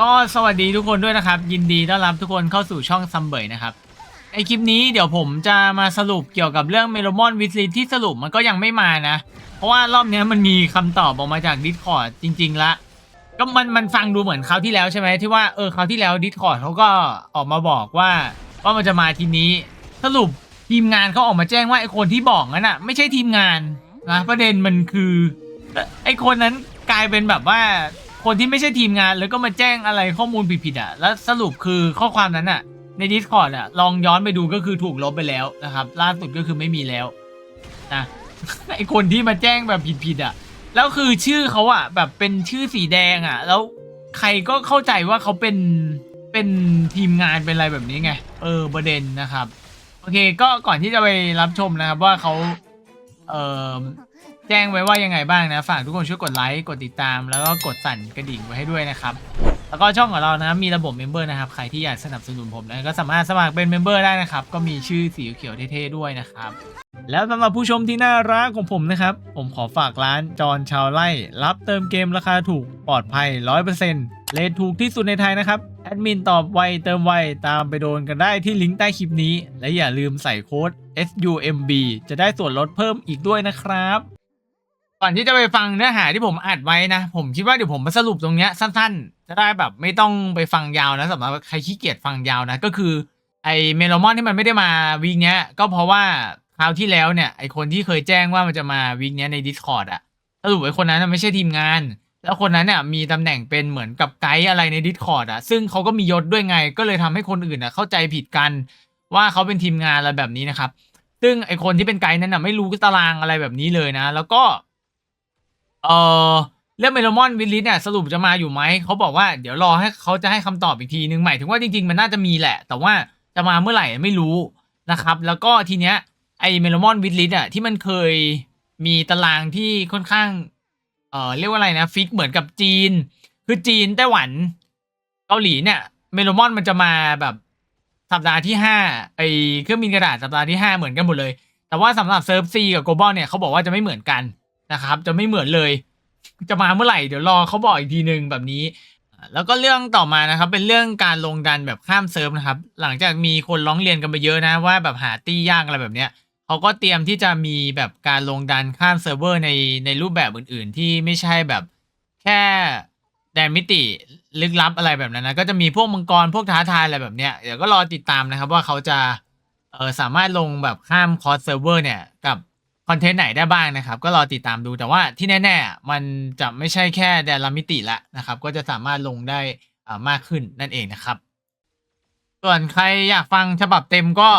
ก็สวัสดีทุกคนด้วยนะครับ ยินดีต้อนรับทุกคนเข้าสู่ช่องซัมเบยนะครับในคลิปนี้เดี๋ยวผมจะมาสรุปเกี่ยวกับเรื่องเมโลมอนวิสลีที่สรุปมันก็ยังไม่มานะ เพราะว่ารอบนี้มันมีคำตอบออกมาจาก Discord จริง ๆ ละ ก็มันมันฟังดูเหมือนคราวที่แล้วใช่ไหมที่ว่าเออคราวที่แล้ว Discord เขาก็ออกมาบอกว่าว่ามันจะมาทีนี้ สรุปทีมงานเขาออกมาแจ้งว่าไอคนที่บอกนั้นอะไม่ใช่ทีมงานนะประเด็นมันคือไอคนนั้นกลายเป็นแบบว่า คนที่ไม่ใช่ทีมงานแล้วก็มาแจ้งอะไรข้อมูลผิดๆอะ แล้วสรุปคือข้อความนั้นอะ ใน Discord อะ ลองย้อนไปดูก็คือถูกลบไปแล้วนะครับ ล่าสุดก็คือไม่มีแล้วนะไอคนที่มาแจ้งแบบผิดๆอะ แล้วคือชื่อเขาอะ แบบเป็นชื่อสีแดงอะ แล้วใครก็เข้าใจว่าเขาเป็นเป็นทีมงานเป็นอะไรแบบนี้ไง เออประเด็นนะครับ โอเคก็ก่อนที่จะไปรับชมนะครับว่าเขาเอ่อ แจ้งไว้ว่ายังไงบ้างนะ ฝากทุกคนช่วยกดไลค์กดติดตาม แล้วก็กดสั่นกระดิ่งไว้ให้ด้วยนะครับ แล้วก็ช่องของเรานะมีระบบเมมเบอร์นะครับใครที่อยากสนับสนุนผมนะก็สามารถสมัครเป็นเมมเบอร์ได้นะครับ ก็มีชื่อสีเขียวเท่ๆด้วยนะครับ แล้วสำหรับผู้ชมที่น่ารักของผมนะครับ ผมขอฝากร้านจอนชาวไล่รับเติมเกมราคาถูกปลอดภัย 100%เลทถูกที่สุดในไทยนะครับแอดมินตอบไวเติมไวตามไปโดนกันได้ที่ลิงก์ใต้คลิปนี้ และอย่าลืมใส่โค้ด SUMB จะได้ส่วนลดเพิ่มอีกด้วยนะครับ ก่อนที่จะไปฟังเนื้อหาที่ผมอัดไว้นะ ผมคิดว่าเดี๋ยวผมมาสรุปตรงเนี้ยสั้นๆ จะได้แบบไม่ต้องไปฟังยาวนะสำหรับใครขี้เกียจฟังยาวนะ ก็คือไอเมโลมอนที่มันไม่ได้มาวีคเนี้ย ก็เพราะว่าคราวที่แล้วเนี่ยไอคนที่เคยแจ้งว่ามันจะมาวีคเนี้ยใน Discord อะสรุปไอคนนั้นไม่ใช่ทีมงาน แล้วคนนั้นเนี่ยมีตำแหน่งเป็นเหมือนกับไกด์อะไรใน Discord อะซึ่งเขาก็มียศด้วยไง ก็เลยทำให้คนอื่นอะเข้าใจผิดกันว่าเขาเป็นทีมงานอะไรแบบนี้นะครับซึ่งไอคนที่เป็นไกด์นั้นน่ะไม่รู้ตารางอะไรแบบนี้เลยนะ แล้วก็ เออเรื่องเมลมอนวิลลิสเนี่ยสรุปจะมาอยู่ไหมเขาบอกว่าเดี๋ยวรอให้เขาจะให้คำตอบอีกทีนึงหมายถึงว่าจริง ๆ มันน่าจะมีแหละ แต่ว่าจะมาเมื่อไหร่ไม่รู้นะครับ แล้วก็ทีเนี้ยไอเมลมอนวิลลิสอะที่มันเคยมีตารางที่ค่อนข้างเออเรียกว่าอะไรนะฟิกเหมือนกับจีน คือจีนไต้หวันเกาหลีเนี่ยเมลมอนมันจะมาแบบสัปดาห์ที่ห้าไอเครื่องบินกระดาษสัปดาห์ที่ห้าเหมือนกันหมดเลย แต่ว่าสำหรับเซิร์ฟซีกับโกลบอลเนี่ยเขาบอกว่าจะไม่เหมือนกัน นะครับ จะไม่เหมือนเลย จะมาเมื่อไหร่เดี๋ยวรอเขาบอกอีกทีหนึ่งแบบนี้ แล้วก็เรื่องต่อมานะครับ เป็นเรื่องการลงดันแบบข้ามเซิร์ฟนะครับ หลังจากมีคนร้องเรียนกันไปเยอะนะว่าแบบหาตี้ยากอะไรแบบเนี้ยเขาก็เตรียมที่จะมีแบบการลงดันข้ามเซิร์ฟเวอร์ในในรูปแบบอื่น ๆ ที่ไม่ใช่แบบแค่แดนมิติลึกลับอะไรแบบนั้นนะก็จะมีพวกมังกรพวกท้าทายอะไรแบบเนี้ยเดี๋ยวก็รอติดตามนะครับว่าเขาจะเออสามารถลงแบบข้ามคอร์สเซิร์ฟเวอร์เนี่ยกับ คอนเทนต์ไหนได้บ้างนะครับ ก็รอติดตามดูแต่ว่าที่แน่ ๆ มันจะไม่ใช่แค่แดนละมิติละนะครับ ก็จะสามารถลงได้อ่ามากขึ้นนั่นเองนะครับ ส่วนใครอยากฟังฉบับเต็มก็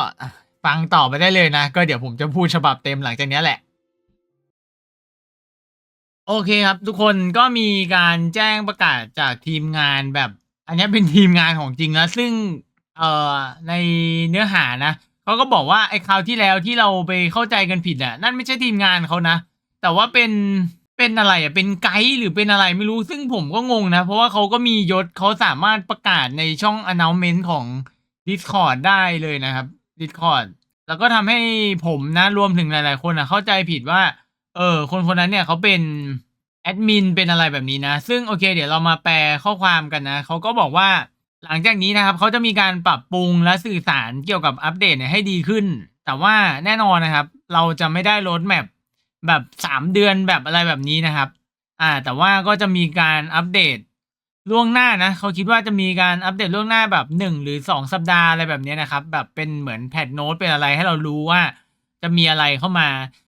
ฟังต่อไปได้เลยนะ ก็เดี๋ยวผมจะพูดฉบับเต็มหลังจากนี้แหละ โอเคครับ ทุกคนก็มีการแจ้งประกาศจากทีมงานแบบ อันนี้เป็นทีมงานของจริงนะซึ่งเอ่อในเนื้อหานะ เขาก็บอกว่าไอ้คราวที่แล้วที่เราไปเข้าใจกันผิดอะ นั่นไม่ใช่ทีมงานเขานะ แต่ว่าเป็นเป็นอะไรอะเป็นไกด์หรือเป็นอะไรไม่รู้ซึ่งผมก็งงนะ เพราะว่าเขาก็มียศเขาสามารถประกาศในช่อง announcement ของ Discord ได้เลยนะครับ Discord แล้วก็ทำให้ผมนะรวมถึงหลาย ๆ คนอะเข้าใจผิดว่า เออคนคนนั้นเนี่ยเขาเป็นแอดมินเป็นอะไรแบบนี้นะ ซึ่งโอเค เดี๋ยวเรามาแปลข้อความกันนะเขาก็บอกว่า หลังจากนี้นะครับเขาจะมีการปรับปรุงและสื่อสารเกี่ยวกับอัปเดตเนี่ยให้ดีขึ้น แต่ว่าแน่นอนนะครับ เราจะไม่ได้โรดแมปแบบสามเดือนแบบอะไรแบบนี้นะครับ อ่า แต่ว่าก็จะมีการอัปเดตล่วงหน้านะเขาคิดว่าจะมีการอัปเดตล่วงหน้าแบบหนึ่งหรือสองสัปดาห์อะไรแบบนี้นะครับ แบบเป็นเหมือนแพทโน้ตเป็นอะไรให้เรารู้ว่า จะมีอะไรเข้ามา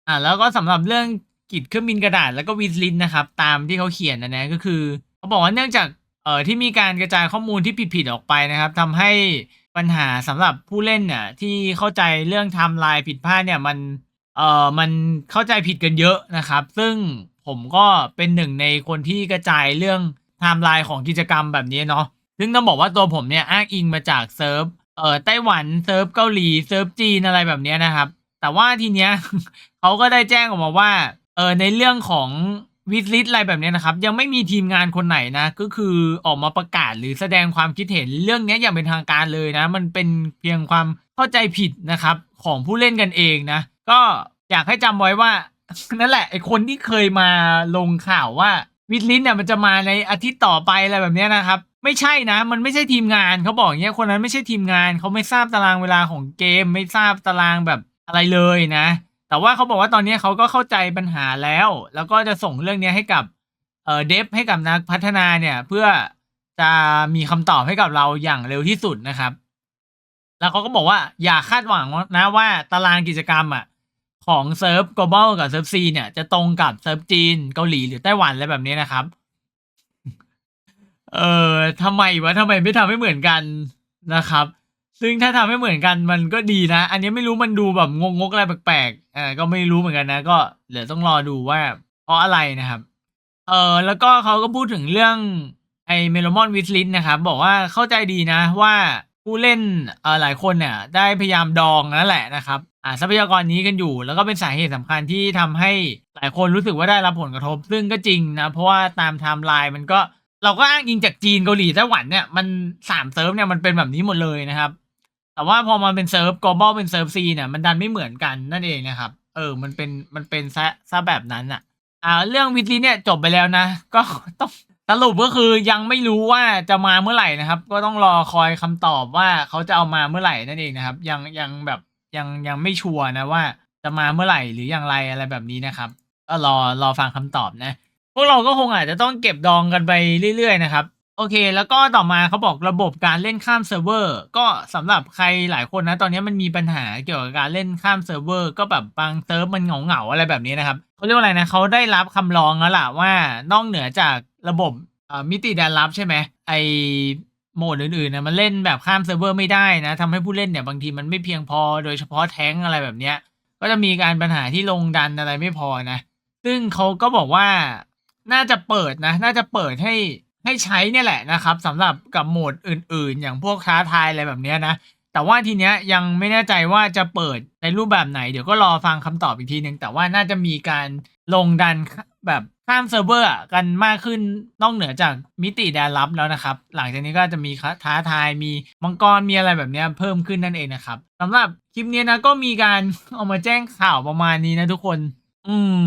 อ่า แล้วก็สำหรับเรื่องกิจเครื่องบินกระดาษแล้วก็วิสลินนะครับ ตามที่เขาเขียนนะนะก็คือเขาบอกว่าเนื่องจาก เอ่อที่มีการกระจายข้อมูลที่ผิดๆออกไปนะครับทำให้ปัญหาสำหรับผู้เล่นเนี่ยที่เข้าใจเรื่องไทม์ไลน์ผิดพลาดเนี่ยมันเอ่อมันเข้าใจผิดกันเยอะนะครับ ซึ่งผมก็เป็นหนึ่งในคนที่กระจายเรื่องไทม์ไลน์ของกิจกรรมแบบนี้เนาะซึ่งต้องบอกว่าตัวผมเนี่ยอ้างอิงมาจากเซิร์ฟเอ่อไต้หวันเซิร์ฟเกาหลีเซิร์ฟจีนอะไรแบบนี้นะครับ แต่ว่าทีเนี้ยเขาก็ได้แจ้งออกมาว่าเออในเรื่องของ วิสลิสอะไรแบบนี้นะครับ ยังไม่มีทีมงานคนไหนนะ ก็คือออกมาประกาศหรือแสดงความคิดเห็นเรื่องนี้ยอย่างเป็นทางการเลยนะ มันเป็นเพียงความเข้าใจผิดนะครับ ของผู้เล่นกันเองนะ ก็อยากให้จำไว้ว่า นั่นแหละไอคนที่เคยมาลงข่าวว่าวิดลิสเนี่ยมันจะมาในอาทิตย์ต่อไปอะไรแบบนี้นะครับ ไม่ใช่นะ มันไม่ใช่ทีมงานเขาบอกอย่างเงี้ยคนนั้นไม่ใช่ทีมงานเขาไม่ทราบตารางเวลาของเกม ไม่ทราบตารางแบบอะไรเลยนะ แต่ว่าเขาบอกว่าตอนนี้เขาก็เข้าใจปัญหาแล้ว แล้วก็จะส่งเรื่องนี้ให้กับเอ่อเดฟให้กับนักพัฒนาเนี่ย เพื่อจะมีคำตอบให้กับเราอย่างเร็วที่สุดนะครับ แล้วเขาก็บอกว่าอย่าคาดหวังนะว่าตารางกิจกรรมอะของเซิร์ฟ global กับเซิร์ฟซีเนี่ยจะตรงกับเซิร์ฟจีนเกาหลีหรือไต้หวันอะไรแบบนี้นะครับ เออทำไมวะทำไมไม่ทำให้เหมือนกันนะครับ ซึ่งถ้าทำให้เหมือนกันมันก็ดีนะ อันนี้ไม่รู้มันดูแบบงงกๆอะไรแปลกๆเออก็ไม่รู้เหมือนกันนะ ก็เดี๋ยวต้องรอดูว่าเพราะอะไรนะครับ เออแล้วก็เขาก็พูดถึงเรื่องไอเมโลมอนวิสลินนะครับ บอกว่าเข้าใจดีนะว่าผู้เล่นเออหลายคนเนี่ยได้พยายามดองนั่นแหละนะครับอ่าทรัพยากรนี้กันอยู่ แล้วก็เป็นสาเหตุสำคัญที่ทำให้หลายคนรู้สึกว่าได้รับผลกระทบ ซึ่งก็จริงนะ เพราะว่าตามไทม์ไลน์มันก็เราก็อ้างอิงจากจีนเกาหลีไต้หวันเนี่ยมันสามเซิร์ฟเนี่ยมันเป็นแบบนี้หมดเลยนะครับ แต่ว่าพอมันเป็นเซิร์ฟ global เป็นเซิร์ฟซีเนี่ยมันดันไม่เหมือนกันนั่นเองนะครับ เออ มันเป็นมันเป็นซะซะแบบนั้นอะ อ่า เรื่องวิดลีเนี่ยจบไปแล้วนะ ก็ต้องสรุปก็คือยังไม่รู้ว่าจะมาเมื่อไหร่นะครับ ก็ต้องรอคอยคำตอบว่าเขาจะเอามาเมื่อไหร่นั่นเองนะครับ ยังยังแบบยังยังไม่ชัวร์นะว่าจะมาเมื่อไหร่หรืออย่างไรอะไรแบบนี้นะครับ ก็รอรอฟังคำตอบนะ พวกเราก็คงอาจจะต้องเก็บดองกันไปเรื่อยๆนะครับ โอเค แล้วก็ต่อมาเขาบอกระบบการเล่นข้ามเซิร์ฟเวอร์ ก็สำหรับใครหลายคนนะ ตอนนี้มันมีปัญหาเกี่ยวกับการเล่นข้ามเซิร์ฟเวอร์ ก็แบบบางเซิร์ฟมันเหงาๆอะไรแบบนี้นะครับเขาเรียกว่าอะไรนะเขาได้รับคำร้องแล้วล่ะว่านอกเหนือจากระบบมิติแดนรับใช่ไหมไอโหมดอื่นๆนะมันเล่นแบบข้ามเซิร์ฟเวอร์ไม่ได้นะทำให้ผู้เล่นเนี่ยบางทีมันไม่เพียงพอโดยเฉพาะแท้งอะไรแบบเนี้ยก็จะมีการปัญหาที่ลงดันอะไรไม่พอนะ ซึ่งเขาก็บอกว่าน่าจะเปิดนะ น่าจะเปิดให้ ให้ใช้เนี่ยแหละนะครับสำหรับกับโหมดอื่นๆ อย่างพวกท้าทายอะไรแบบนี้นะแต่ว่าทีเนี้ยยังไม่แน่ใจว่าจะเปิดในรูปแบบไหน เดี๋ยวก็รอฟังคำตอบอีกทีหนึ่งแต่ว่าน่าจะมีการลงดันแบบข้ามเซิร์ฟเวอร์กันมากขึ้นนอกเหนือจากมิติแดนลับแล้วนะครับ หลังจากนี้ก็จะมีท้าทายมีมังกรมีอะไรแบบนี้เพิ่มขึ้นนั่นเองนะครับสำหรับคลิปนี้นะก็มีการเอามาแจ้งข่าวประมาณนี้นะทุกคน อืม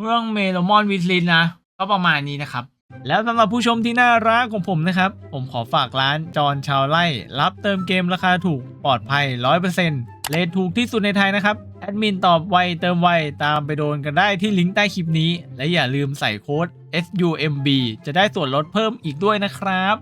เรื่องเมโลมอนวิสลินนะก็ประมาณนี้นะครับ แล้วสำหรับผู้ชมที่น่ารักของผมนะครับ ผมขอฝากร้านจอนชาวไล่ รับเติมเกมราคาถูกปลอดภัย 100%เลทถูกที่สุดในไทยนะครับ แอดมินตอบไวเติมไวตามไปโดนกันได้ที่ลิงก์ใต้คลิปนี้ และอย่าลืมใส่โค้ด SUMB จะได้ส่วนลดเพิ่มอีกด้วยนะครับ